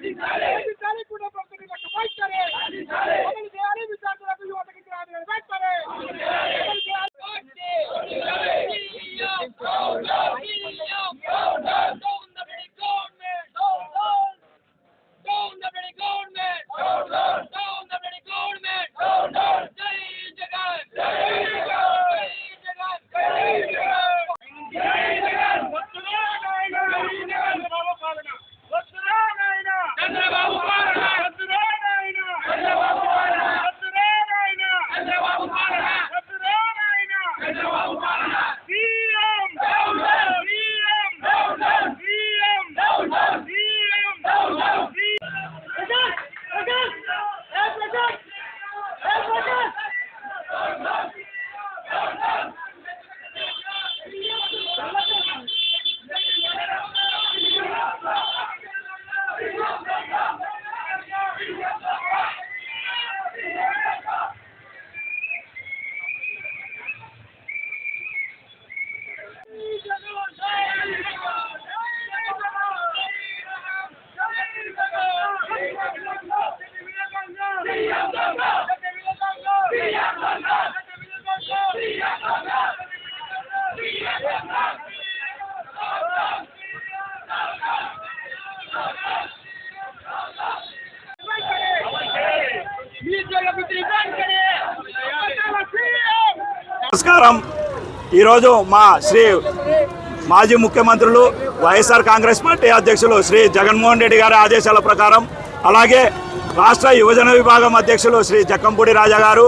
Cidade, Yeah. నమస్కారం. ఈరోజు మా శ్రీ మాజీ ముఖ్యమంత్రులు వైఎస్ఆర్ కాంగ్రెస్ పార్టీ అధ్యక్షులు శ్రీ జగన్మోహన్ రెడ్డి గారి ఆదేశాల ప్రకారం అలాగే రాష్ట్ర యువజన విభాగం అధ్యక్షులు శ్రీ జక్కంపూడి రాజా గారు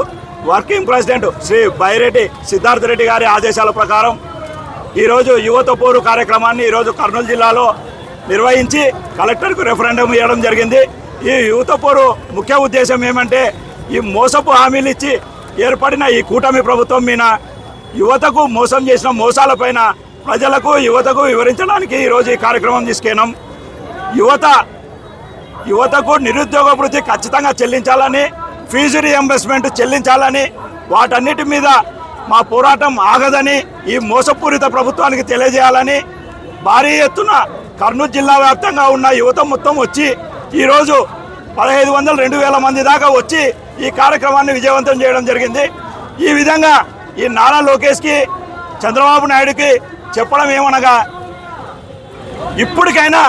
వర్కింగ్ ప్రెసిడెంట్ శ్రీ బైరెడ్డి సిద్ధార్థ రెడ్డి గారి ఆదేశాల ప్రకారం ఈరోజు యువత పోరు కార్యక్రమాన్ని ఈరోజు కర్నూలు జిల్లాలో నిర్వహించి కలెక్టర్కు రెఫరెండం ఇవ్వడం జరిగింది. ఈ యువత పోరు ముఖ్య ఉద్దేశం ఏమంటే ఈ మోసపు హామీలు ఇచ్చి ఏర్పడిన ఈ కూటమి ప్రభుత్వం మీద యువతకు మోసం చేసిన మోసాలపైన ప్రజలకు యువతకు వివరించడానికి ఈరోజు ఈ కార్యక్రమం తీసుకెళ్ళాం. యువత యువతకు నిరుద్యోగ వృత్తి ఖచ్చితంగా చెల్లించాలని ఫీజు రియంబర్స్మెంట్ చెల్లించాలని వాటన్నిటి మీద మా పోరాటం ఆగదని ఈ మోసపూరిత ప్రభుత్వానికి తెలియజేయాలని భారీ ఎత్తున కర్నూలు జిల్లా వ్యాప్తంగా ఉన్న యువత మొత్తం వచ్చి ఈరోజు పదహైదు వందల రెండు వేల మంది దాకా వచ్చి ఈ కార్యక్రమాన్ని విజయవంతం చేయడం జరిగింది. ఈ విధంగా ఈ నారా లోకేష్కి చంద్రబాబు నాయుడుకి చెప్పడం ఏమనగా ఇప్పటికైనా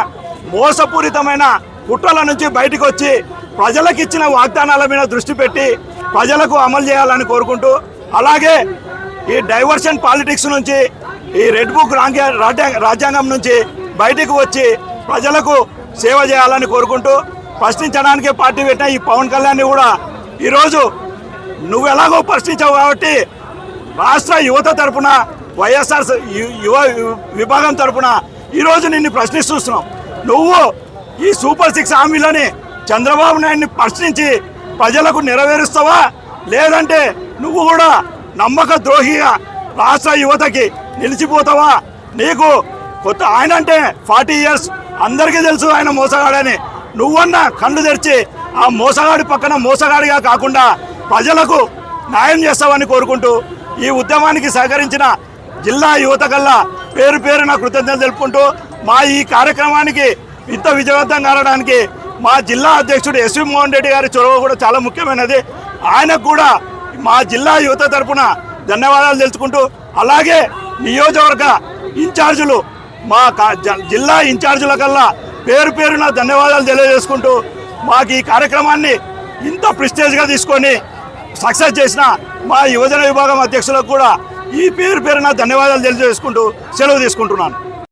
మోసపూరితమైన కుట్రల నుంచి బయటకు వచ్చి ప్రజలకు ఇచ్చిన వాగ్దానాల మీద దృష్టి పెట్టి ప్రజలకు అమలు చేయాలని కోరుకుంటూ అలాగే ఈ డైవర్షన్ పాలిటిక్స్ నుంచి ఈ రెడ్ బుక్ రాజ్యాంగ- రాజ్యాంగం నుంచి బయటకు వచ్చి ప్రజలకు సేవ చేయాలని కోరుకుంటూ ప్రశ్నించడానికి పార్టీ పెట్టిన ఈ పవన్ కళ్యాణ్ కూడా ఈరోజు నువ్వు ఎలాగో ప్రశ్నించావు కాబట్టి రాష్ట్ర యువత తరపున వైఎస్ఆర్ యువ విభాగం తరపున ఈరోజు నిన్ను ప్రశ్నిస్తున్నాం నువ్వు ఈ సూపర్ సిక్స్ హామీలని చంద్రబాబు నాయుడిని ప్రశ్నించి ప్రజలకు నెరవేరుస్తావా? లేదంటే నువ్వు కూడా నమ్మక ద్రోహిగా రాష్ట్ర యువతకి నిలిచిపోతావా? నీకు కొత్త ఆయన అంటే ఫార్టీ ఇయర్స్ అందరికీ తెలుసు ఆయన మోసగాడని. నువ్వన్నా కళ్ళు తెరిచి ఆ మోసగాడి పక్కన మోసగాడిగా కాకుండా ప్రజలకు న్యాయం చేస్తామని కోరుకుంటూ ఈ ఉద్యమానికి సహకరించిన జిల్లా యువత కల్లా పేరు పేరున కృతజ్ఞతలు తెలుపుకుంటూ మా ఈ కార్యక్రమానికి ఇంత విజయవంతం కావడానికి మా జిల్లా అధ్యక్షుడు ఎస్వి మోహన్ రెడ్డి గారి చొరవ కూడా చాలా ముఖ్యమైనది. ఆయనకు కూడా మా జిల్లా యువత తరపున ధన్యవాదాలు తెలుసుకుంటూ అలాగే నియోజకవర్గ ఇన్ఛార్జీలు మా కా- జ- జిల్లా ఇన్ఛార్జీల కల్లా పేరు పేరున ధన్యవాదాలు తెలియజేసుకుంటూ మాకు ఈ కార్యక్రమాన్ని ఇంత ప్రిస్టేజ్గా తీసుకొని సక్సెస్ చేసిన మా యువజన విభాగం అధ్యక్షులకు కూడా ఈ పేరు పేరున ధన్యవాదాలు తెలియజేసుకుంటూ సెలవు తీసుకుంటున్నాను.